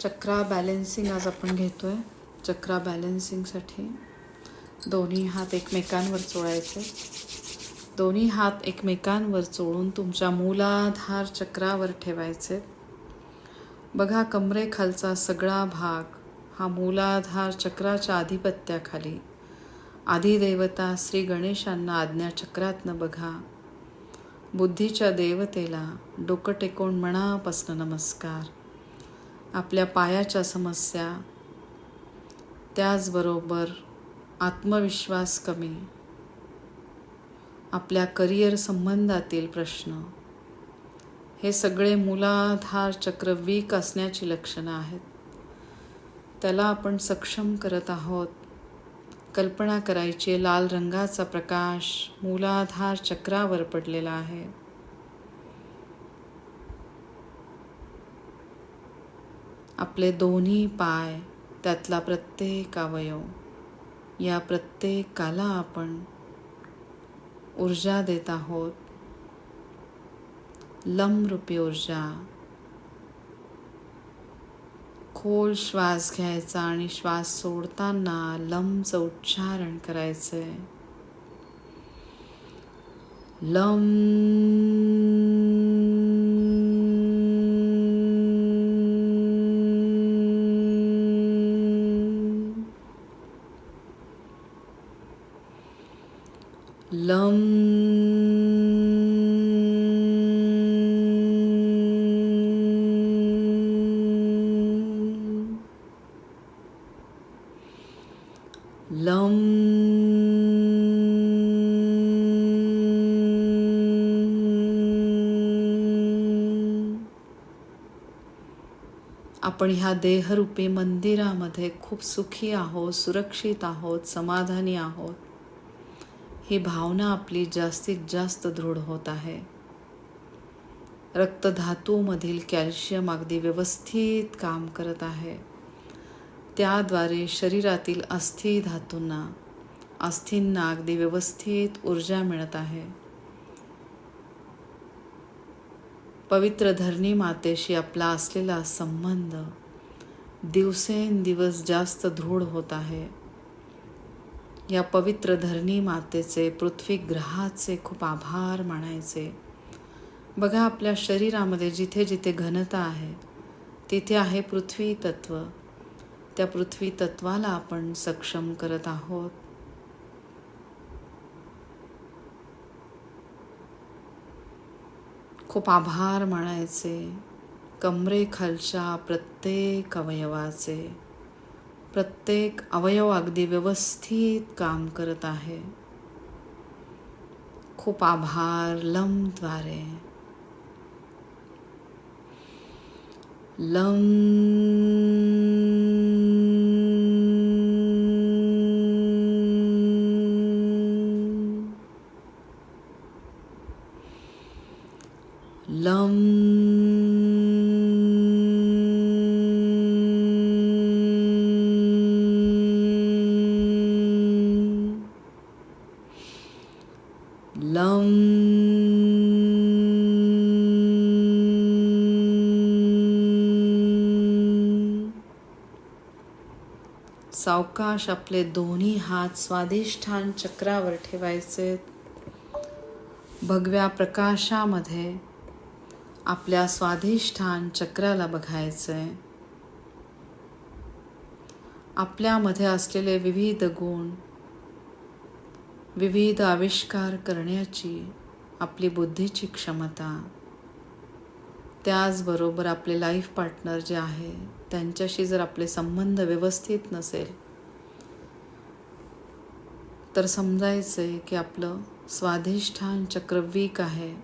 चक्रा balancing आज आपण घेतो आहे चक्रा बॅलेन्सिंगसाठी दोन्ही हात एकमेकांवर चोळायचे. दोन्ही हात एकमेकांवर चोळून तुमच्या मूलाधार चक्रावर ठेवायचे. बघा कमरेखालचा सगळा भाग हा मूलाधार चक्राच्या आधिपत्याखाली. आधीदेवता श्री गणेशांना आज्ञाचक्रातनं बघा. बुद्धीच्या देवतेला डोकं टेकून मनापासनं नमस्कार. आपल्या पायाच्या समस्या त्याचबरोबर आत्मविश्वास कमी आपल्या करिअर संबंधातील प्रश्न हे सगळे मूलाधार चक्र वीक असण्याची लक्षणं आहेत. त्याला आपण सक्षम करत आहोत. कल्पना करायची लाल रंगाचा प्रकाश मूलाधार चक्रावर पडलेला आहे. आपले दोन्ही पाय त्यातला प्रत्येक अवयव या प्रत्येकाला आपण ऊर्जा देत आहोत. लमरूपी ऊर्जा. खोल श्वास घ्यायचा आणि श्वास सोडताना लमचं उच्चारण करायचंय. लम लम। लम। आपण ह्या देहरूपी मंदिरामध्ये खूप सुखी आहोत सुरक्षित आहोत समाधानी आहोत. ही भावना आपली जास्तीत जास्त दृढ होत आहे. रक्तधातूमधील कॅल्शियम अगदी व्यवस्थित काम करत आहे. त्याद्वारे शरीरातील अस्थि धातूंना अस्थींना अगदी व्यवस्थित ऊर्जा मिळत आहे. पवित्र धरणी मातेशी आपला असलेला संबंध दिवसेंदिवस जास्त दृढ होत आहे. या पवित्र धरणी मातेचे पृथ्वी ग्रहाचे खूप आभार मानायचे. बघा आपल्या शरीरामध्ये जिथे जिथे घनता आहे तिथे आहे पृथ्वी तत्व त्या पृथ्वी तत्वाला आपण सक्षम करत आहोत. खूप आभार मानायचे. कमरेखालच्या प्रत्येक अवयवाचे. प्रत्येक अवयव अगदी व्यवस्थित काम करत आहे. खूप आभार लमद्वारे. लम सावकाश आपले दोन्ही हात स्वादिष्ठान चक्रावर ठेवायचे. भगव्या प्रकाशामध्ये आपल्या स्वाधिष्ठान चक्राला बघायचे. आपल्यामध्ये असलेले विविध गुण विविध आविष्कार करण्याची आपली बुद्धीची क्षमता त्याचबरोबर आपले लाईफ पार्टनर जे आहे त्यांच्याशी जर आपले संबंध व्यवस्थित नसेल तर समजायचं आहे की आपलं स्वाधिष्ठान चक्र वीक आहे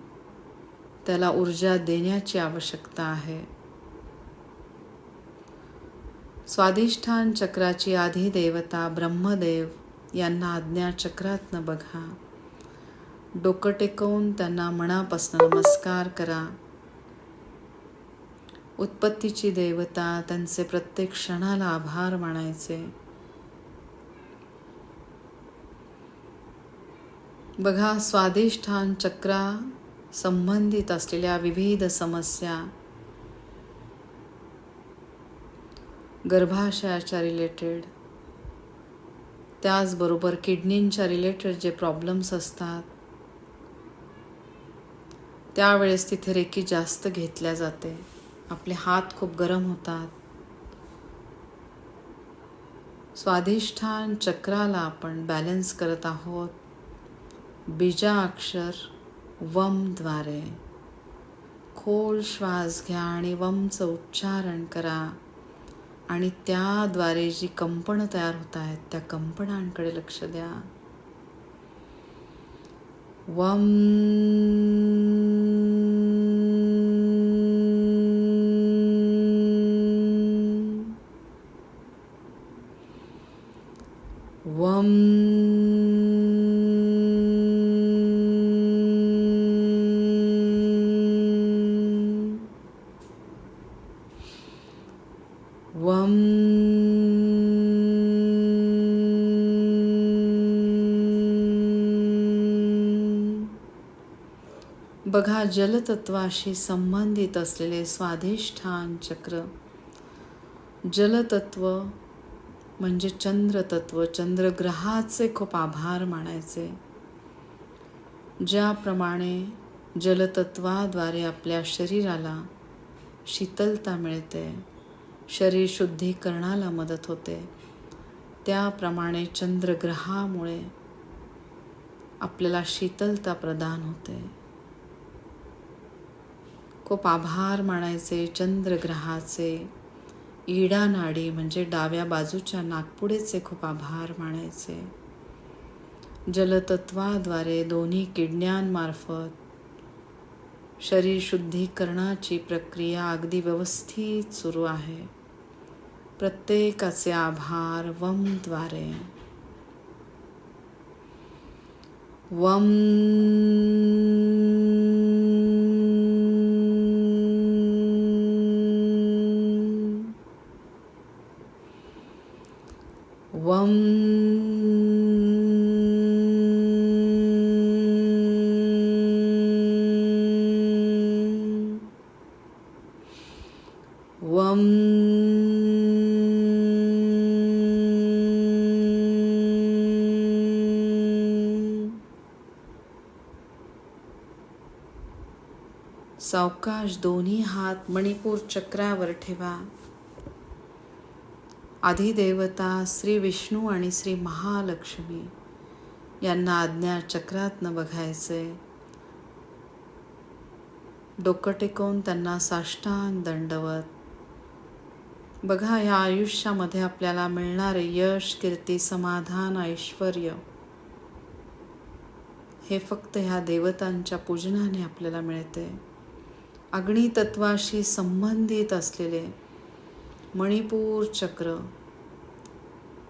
त्याला ऊर्जा देण्याची आवश्यकता आहे. स्वाधिष्ठान चक्राची आधी देवता ब्रह्मदेव यांना आज्ञा चक्रातनं बघा. डोकं टेकवून त्यांना मनापासून नमस्कार करा. उत्पत्तीची देवता त्यांचे प्रत्येक क्षणाला आभार मानायचे. बघा स्वादिष्ठान चक्रा संबंधित असलेल्या विविध समस्या. गर्भाशयाच्या रिलेटेड त्याचबरोबर किडनींच्या रिलेटेड जे प्रॉब्लेम्स असतात त्यावेळेस तिथे रेकी जास्त घेतल्या जाते. आपले हात खूप गरम होतात. स्वाधिष्ठान चक्राला आपण बॅलन्स करत आहोत. बीजा अक्षर वमद्वारे खोल श्वास घ्या आणि वमचं उच्चारण करा. आणि त्याद्वारे जी कंपनं तयार होत आहेत त्या कंपनांकडे लक्ष द्या. वम जलतत्वाशी संबंधित असलेले स्वाधिष्ठान चक्र. जलतत्व म्हणजे चंद्रतत्व चंद्रग्रहाचे खूप आभार मानायचे. ज्याप्रमाणे जलतत्वाद्वारे आपल्या शरीराला शीतलता मिळते शरीर शुद्धीकरणाला मदत होते. त्याप्रमाणे चंद्रग्रहामुळे आपल्याला शीतलता प्रदान होते. खूप आभार मानायचे चंद्रग्रहाचे इडा नाडी म्हणजे डाव्या बाजूच्या नागपुडेचे खूप आभार मानायचे. जलतत्वाद्वारे दोन्ही किडण्यांमार्फत शरीर शुद्धीकरणाची प्रक्रिया अगदी व्यवस्थित सुरू आहे. प्रत्येकाचे आभार वमद्वारे. वम वम वम सावकाश दोन्ही हात मणिपूर चक्रावर ठेवा. आधिदेवता श्री विष्णू आणि श्री महालक्ष्मी यांना आज्ञा चक्रातनं बघायचे. डोकं टेकवून त्यांना साष्टांग दंडवत. बघा ह्या आयुष्यामध्ये आपल्याला मिळणारे यश कीर्ती समाधान ऐश्वर हे फक्त ह्या देवतांच्या पूजनाने आपल्याला मिळते. अग्नितत्वाशी संबंधित असलेले मणिपूर चक्र.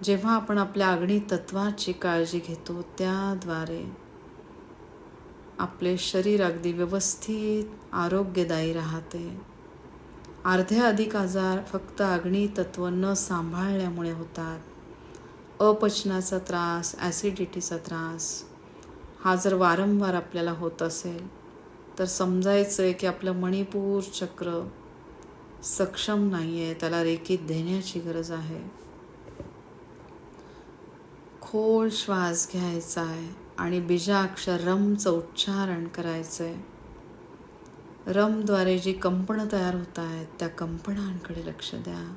जेव्हा आपण आपल्या अग्नितत्वाची काळजी घेतो त्याद्वारे आपले शरीर अगदी व्यवस्थित आरोग्यदायी राहते. अर्धे अधिक आजार फक्त अग्नितत्व न सांभाळल्यामुळे होतात. अपचनाचा त्रास ॲसिडिटीचा त्रास हा जर वारंवार आपल्याला होत असेल तर समजायचं आहे की आपलं मणिपूर चक्र सक्षम नाही आहे त्याला रेखीत देण्याची गरज आहे. खोल श्वास घ्यायचा आहे आणि बीजाक्षर रमचं उच्चारण करायचं आहे रमद्वारे जी कंपनं तयार होत आहेत त्या कंपनांकडे लक्ष द्या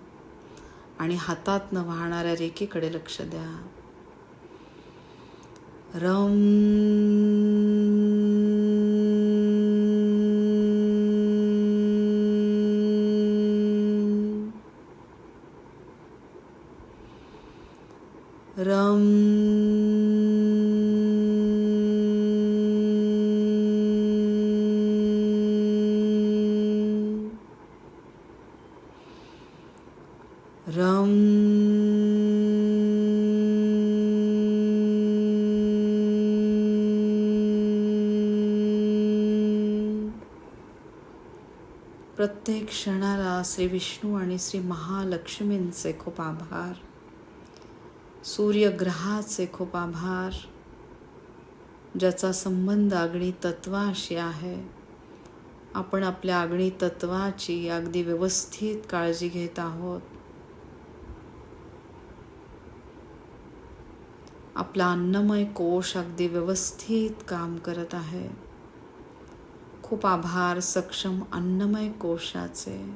आणि हातातनं वाहणाऱ्या रेखेकडे लक्ष द्या. रम रम। रम। प्रत्येक क्षणाला श्री विष्णू आणि श्री महालक्ष्मींचे खूप आभार. सूर्यग्रहाचे खूप आभार. ज्याचा संबंध अग्नी तत्वाशी आहे. आपण आपल्या अग्नी तत्वाची अगदी व्यवस्थित काळजी घेत आहोत. आपला अन्नमय कोश अगदी व्यवस्थित काम करत आहे. खूप आभार सक्षम अन्नमय कोशाचे.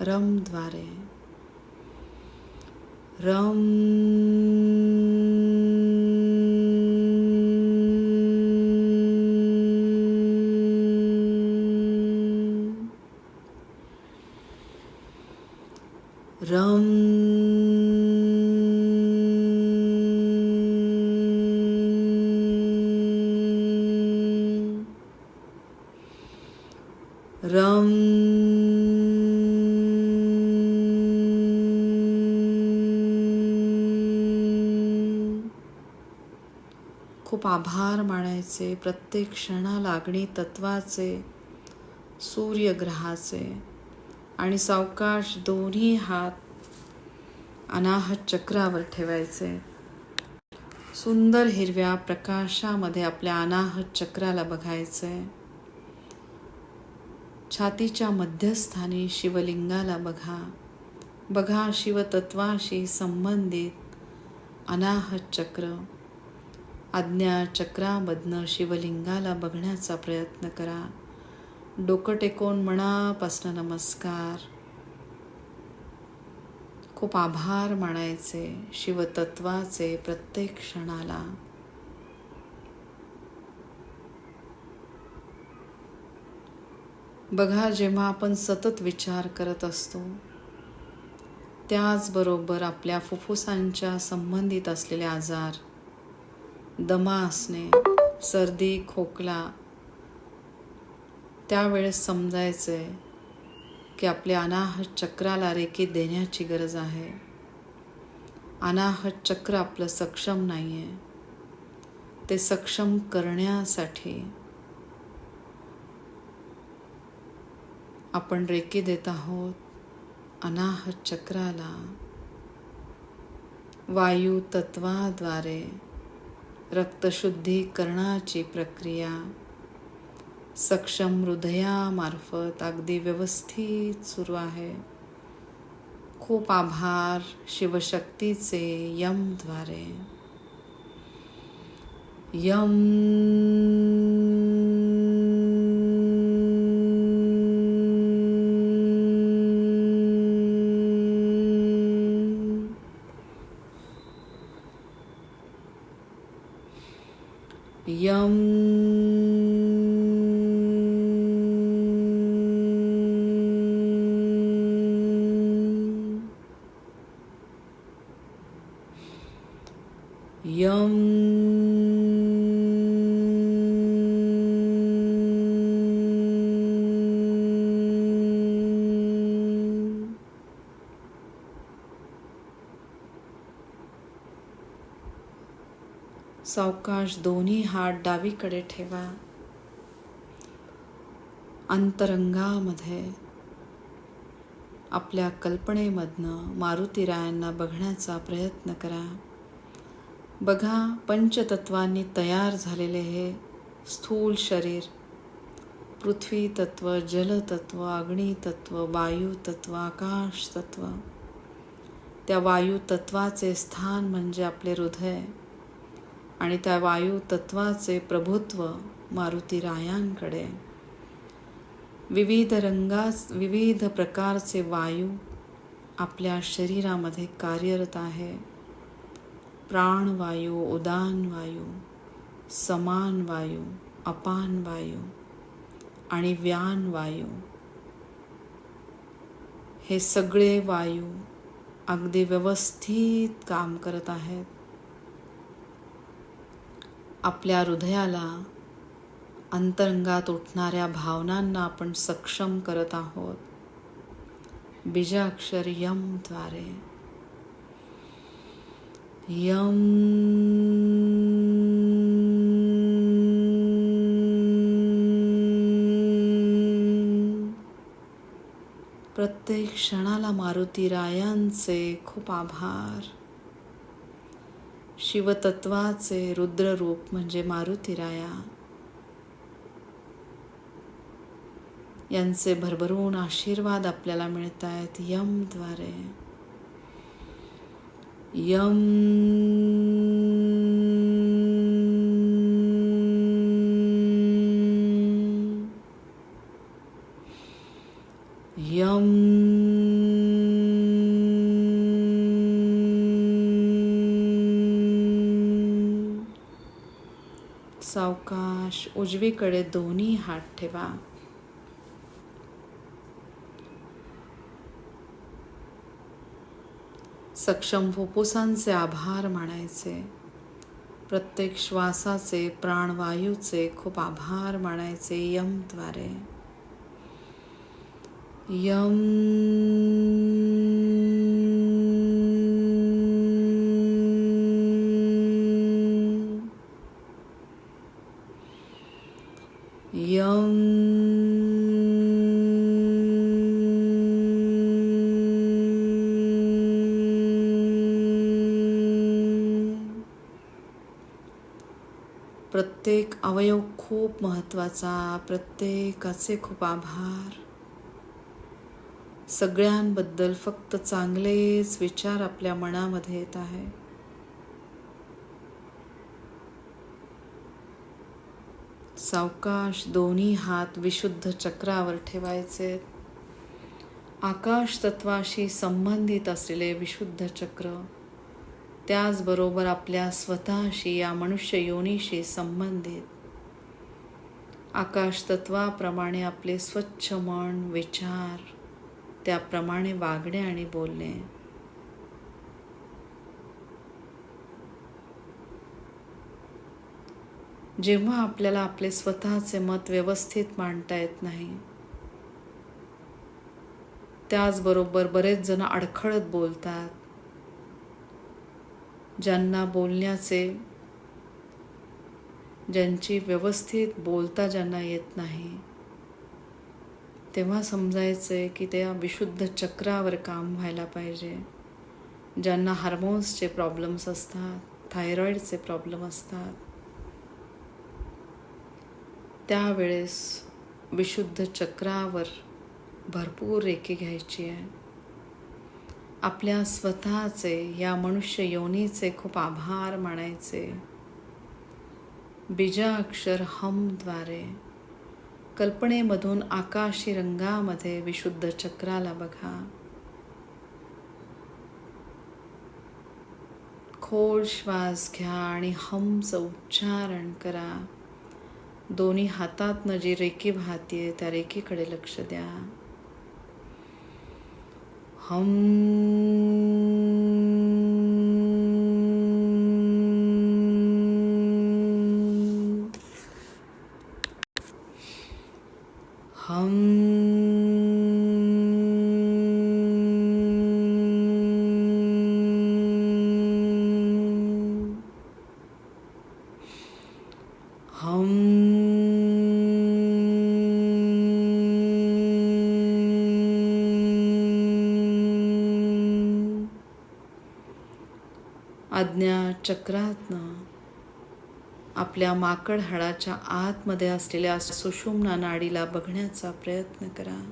रमद्वारे. रम आभार मानायचे प्रत्येक क्षणाला अग्नी तत्वाचे सूर्यग्रहाचे आणि सावकाश दोन्ही हात अनाहत चक्रावर ठेवायचे. सुंदर हिरव्या प्रकाशामध्ये आपल्या अनाहत चक्राला बघायचे. छातीच्या मध्यस्थानी शिवलिंगाला बघा. बघा शिवतत्वाशी संबंधित अनाहत चक्र. आज्ञा चक्रामधनं शिवलिंगाला बघण्याचा प्रयत्न करा. डोकं टेकून मनापासनं नमस्कार. खूप आभार मानायचे शिवतत्वाचे प्रत्येक क्षणाला. बघा जेव्हा आपण सतत विचार करत असतो त्याचबरोबर आपल्या फुफ्फुसांच्या संबंधित असलेले आजार दमा असणे सर्दी खोकला त्यावेळेस समजायचं आहे की आपल्या अनाहत चक्राला रेखी देण्याची गरज आहे. अनाहत चक्र आपलं सक्षम नाही आहे ते सक्षम करण्यासाठी आपण रेकी देत आहोत अनाहत चक्राला. वायू तत्वाद्वारे रक्तशुद्धीकरणाची प्रक्रिया सक्षम हृदयामार्फत अगदी व्यवस्थित सुरू आहे. खूप आभार शिवशक्तीचे यमद्वारे यम यम सावकाश दोन्ही हात डावीकडे ठेवा. अंतरंगामध्ये आपल्या कल्पनेमधनं मारुतीरायांना बघण्याचा प्रयत्न करा. बघा पंचतत्वांनी तयार झालेले हे स्थूल शरीर पृथ्वी तत्व जलतत्व अग्नितत्व वायुतत्व आकाशतत्व त्या वायू तत्वाचे स्थान म्हणजे आपले हृदय. आणि त्या वायू तत्वाचे प्रभुत्व मारुती रायांकडे. विविध रंगास विविध प्रकारचे वायू आपल्या शरीरामध्ये कार्यरत आहे. प्राणवायू उदान वायू समान वायू अपान वायू आणि व्यान वायू. हे सगळे वायू अगदी व्यवस्थित काम करत आहेत. आपल्या हृदयाला अंतरंगात उठणाऱ्या भावनांना आपण सक्षम करत आहोत. बीजाक्षर यमद्वारे यम प्रत्येक क्षणाला मारुती रायांचे खूप आभार. शिवतत्वाचे रुद्ररूप म्हणजे मारुतीराया. यांचे भरभरून आशीर्वाद आपल्याला मिळत आहेत यमद्वारे. यम यम सावकाश उजवीकडे दोन्ही हात ठेवा. सक्षम फुफ्फुसांचे आभार मानायचे. प्रत्येक श्वासाचे प्राणवायूचे खूप आभार मानायचे यमद्वारे. यम प्रत्येक अवयव खूप महत्त्वाचा प्रत्येकाचे खूप आभार. सगळ्यांबद्दल फक्त चांगलेच विचार आपल्या मनामध्ये येत आहे सावकाश दोन्ही हात विशुद्ध चक्रावर ठेवायचे. आकाश तत्वाशी संबंधित असलेले विशुद्ध चक्र त्याचबरोबर आपल्या स्वतःशी या मनुष्य योनीशी संबंधित. आकाश तत्वाप्रमाणे आपले स्वच्छ मन विचार त्याप्रमाणे वागणे आणि बोलणे. जेव्हा आपल्याला आपले स्वतःचे मत व्यवस्थित मांडता येत नाही त्याचबरोबर बरेच जण अडखळत बोलतात. ज्यांना बोलण्याचे ज्यांची व्यवस्थित बोलता ज्यांना येत नाही तेव्हा समजायचं की त्या विशुद्ध चक्रावर काम व्हायला पाहिजे ज्यांना हार्मोन्सचे प्रॉब्लेम्स असतात थायरॉईडचे प्रॉब्लेम असतात. त्यावेळेस विशुद्ध चक्रावर भरपूर रेखी घ्यायची आहे. आपल्या स्वतःचे या मनुष्य योनीचे खूप आभार मानायचे. बीजाक्षर हमद्वारे कल्पनेमधून आकाशी रंगामध्ये विशुद्ध चक्राला बघा. खोल श्वास घ्या आणि हमचं उच्चारण करा. दोन्ही हातातनं जी रेखी वाहतीये त्या रेखीकडे लक्ष द्या. हम आज्ञा चक्रातनं आपल्या माकड हाडाच्या आतमध्ये असलेल्या सुषुम्ना नाडीला बघण्याचा प्रयत्न करा.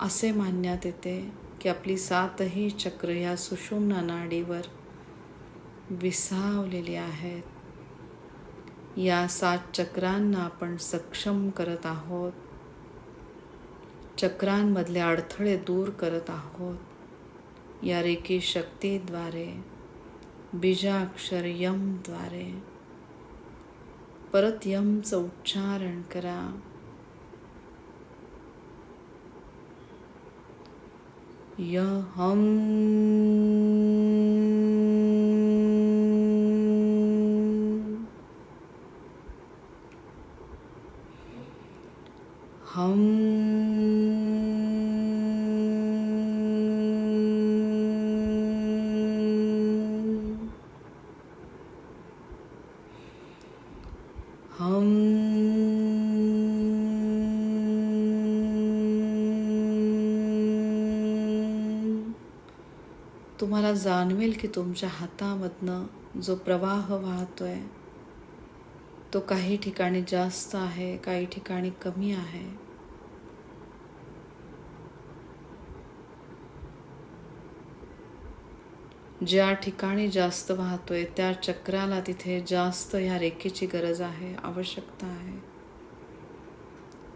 असे मानण्यात येते की आपली सातही चक्र या सुषुम्ना नाडीवर विसावलेली आहेत. या सात चक्रांना आपण सक्षम करत आहोत. चक्रांमधले अडथळे दूर करत आहोत. या रेकी शक्तीद्वारे बीजाक्षर यमद्वारे परत यमचं उच्चारण करा. य तुम्हाला जाणवेल की तुमच्या हातामधनं जो प्रवाह वाहतो आहे तो काही ठिकाणी जास्त आहे काही ठिकाणी कमी आहे. ज्या ठिकाणी जास्त वाहतोय त्या चक्राला तिथे जास्त ह्या रेखेची गरज आहे आवश्यकता आहे.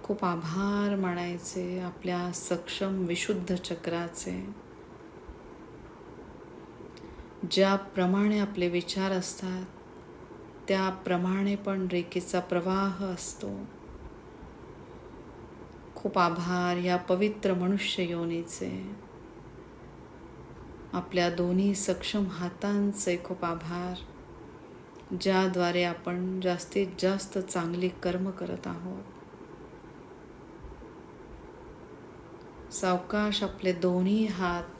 खूप आभार मानायचे आपल्या सक्षम विशुद्ध चक्राचे. ज्याप्रमाणे आपले विचार असतात त्याप्रमाणे पण रेखेचा प्रवाह असतो. खूप आभार या पवित्र मनुष्य योनीचे आपल्या दोन्ही सक्षम हातांचे खूप आभार ज्याद्वारे आपण जास्तीत जास्त चांगली कर्म करत आहोत. सावकाश आपले दोन्ही हात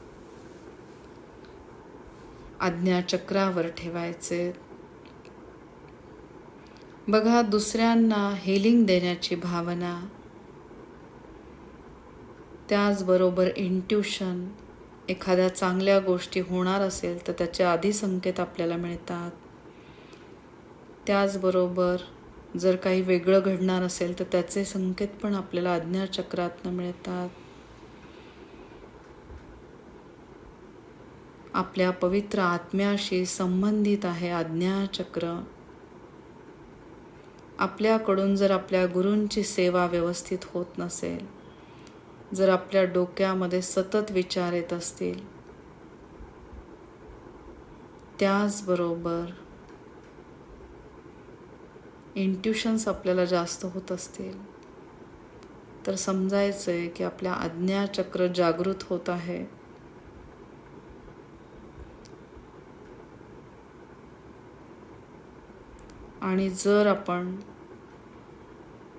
आज्ञाचक्रावर ठेवायचे. बघा दुसऱ्यांना हेलिंग देण्याची भावना. त्याचबरोबर इंट्युशन एखाद्या चांगल्या गोष्टी होणार असेल तर त्याचे आधी संकेत आपल्याला मिळतात. त्याचबरोबर जर काही वेगळं घडणार असेल तर त्याचे संकेत पण आपल्याला अज्ञाचक्रातनं मिळतात. आपल्या पवित्र आत्म्याशी संबंधित आहे आज्ञाचक्र. आपल्याकडून जर आपल्या गुरूंची सेवा व्यवस्थित होत नसेल जर आपल्या डोक्यामध्ये सतत विचार येत असतील त्याचबरोबर इंट्युशन्स आपल्याला जास्त होत असतील तर समजायचं आहे की आपल्या आज्ञाचक्र जागृत होत आहे. आणि जर आपण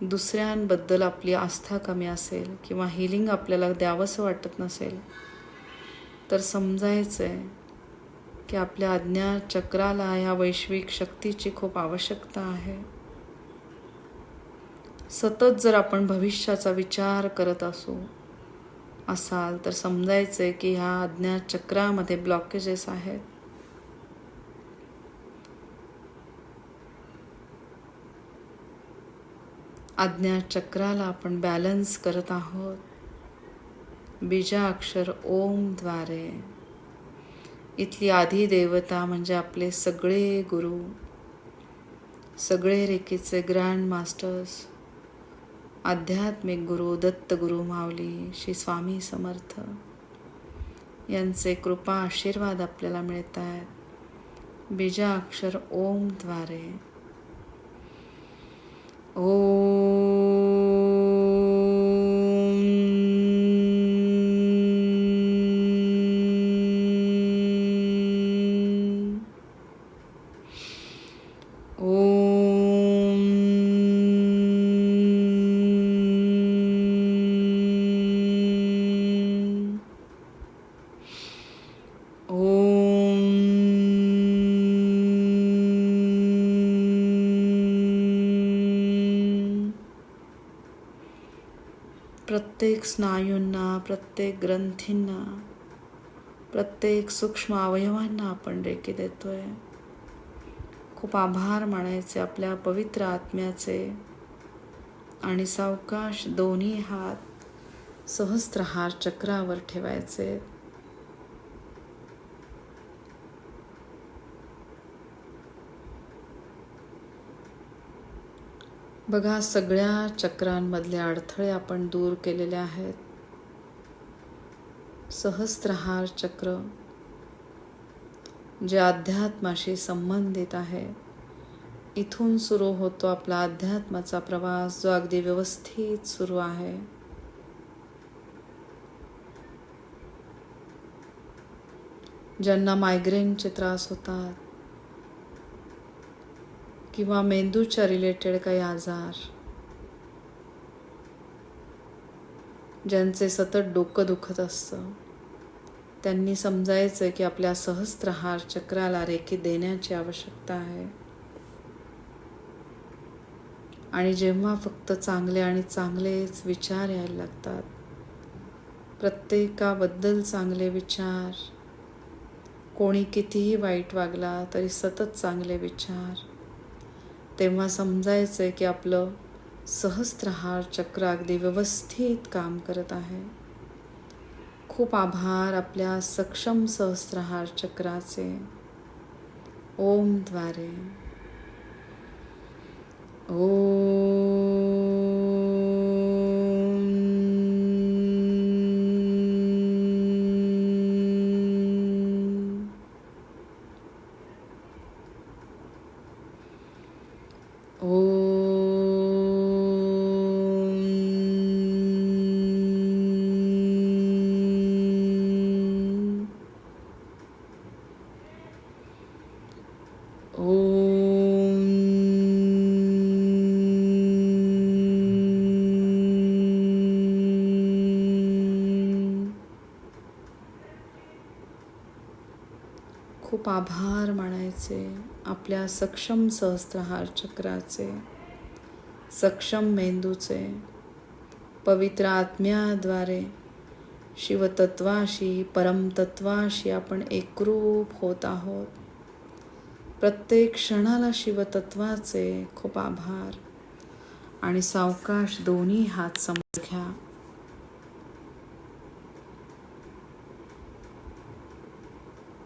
दुसऱ्यांबद्दल आपली आस्था कमी असेल किंवा हिलिंग आपल्याला द्यावंसं वाटत नसेल तर समजायचं आहे की आपल्या आज्ञाचक्राला ह्या वैश्विक शक्तीची खूप आवश्यकता आहे. सतत जर आपण भविष्याचा विचार करत असू असाल तर समजायचं आहे की ह्या अज्ञाचक्रामध्ये ब्लॉकेजेस आहेत. आज्ञा चक्राला आपण बॅलन्स करत आहोत. बीजा अक्षर ओमद्वारे इथली आधी देवता म्हणजे आपले सगळे गुरु सगळे रेखीचे ग्रँड मास्टर्स आध्यात्मिक गुरु दत्तगुरु माऊली श्री स्वामी समर्थ. यांचे कृपा आशीर्वाद आपल्याला मिळत आहेत बीजा अक्षर ओमद्वारे Oh. प्रत्येक स्नायूंना प्रत्येक ग्रंथींना प्रत्येक सूक्ष्म अवयवांना आपण रेकी देतोय. खूप आभार मानायचे आपल्या पवित्र आत्म्याचे. आणि सावकाश दोन्ही हात सहस्त्रहार चक्रावर ठेवायचे. बघा सगळ्या चक्रांमधले अडथळे आपण दूर केलेले आहेत. सहस्त्रहार चक्र जे अध्यात्माशी संबंधित आहे. इथून सुरू होतो आपला अध्यात्माचा प्रवास जो अगदी व्यवस्थित सुरू आहे. ज्यांना मायग्रेनचे त्रास होतात किंवा मेंदूच्या रिलेटेड काही आजार ज्यांचे सतत डोकं दुखत असतं त्यांनी समजायचं की आपल्या सहस्त्रहार चक्राला रेखी देण्याची आवश्यकता आहे. आणि जेव्हा फक्त चांगले आणि चांगलेच विचार यायला लागतात प्रत्येकाबद्दल चांगले विचार कोणी कितीही वाईट वागला तरी सतत चांगले विचार तेव्हा समजायचं आहे की आपलं सहस्त्रहार चक्र अगदी व्यवस्थित काम करत आहे. खूप आभार आपल्या सक्षम सहस्त्रहार चक्राचे. ओमद्वारे ओम खूप आभार मानायचे. आपल्या सक्षम सहस्त्रहार चक्राचे सक्षम मेंदूचे पवित्र आत्म्याद्वारे शिवतत्वाशी परमतत्वाशी आपण एकरूप होत आहोत. प्रत्येक क्षणाला शिवतत्वाचे खूप आभार. आणि सावकाश दोन्ही हात समोर घ्या.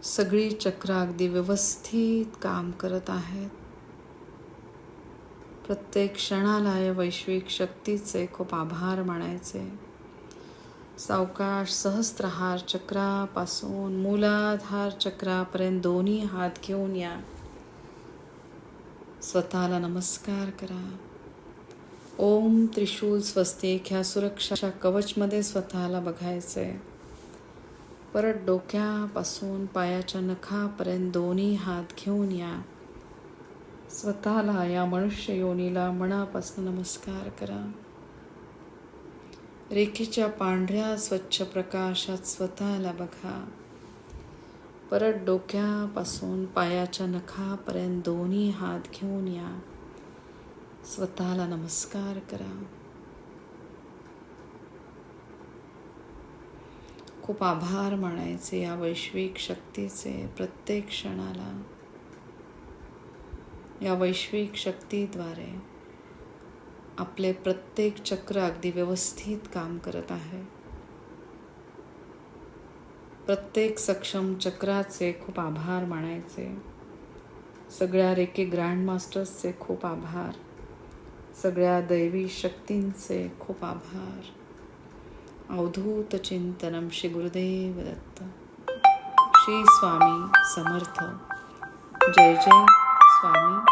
सगळी चक्र अगदी व्यवस्थित काम करत आहेत. प्रत्येक क्षणाला या वैश्विक शक्तीचे खूप आभार मानायचे. सावकाश सहस्त्रहार चक्रापासून मूलाधार चक्रापर्यंत दोन्ही हात घेऊन या. स्वतःला नमस्कार करा. ओम त्रिशूल स्वस्तिक ह्या सुरक्षा कवचमध्ये स्वतःला बघायचंय परत डोक्यापासून पायाच्या नखापर्यंत दोन्ही हात घेऊन या. स्वतःला या मनुष्य योनीला मनापासून नमस्कार करा. रेखीच्या पांढऱ्या स्वच्छ प्रकाशात स्वतःला बघा. परत डोक्यापासून पायाच्या नखापर्यंत दोन्ही हात घेऊन या. स्वतःला नमस्कार करा. खूप आभार मानायचे या वैश्विक शक्तीचे प्रत्येक क्षणाला. या वैश्विक शक्तीद्वारे आपले प्रत्येक चक्र अगदी व्यवस्थित काम करत आहे. प्रत्येक सक्षम चक्राचे खूप आभार मानायचे. सगळ्या रेके ग्रँडमास्टर्सचे खूप आभार. सगळ्या दैवी शक्तींचे खूप आभार. अवधूतचिंतनम श्री गुरुदेव दत्त श्री स्वामी समर्थ। जय जय स्वामी।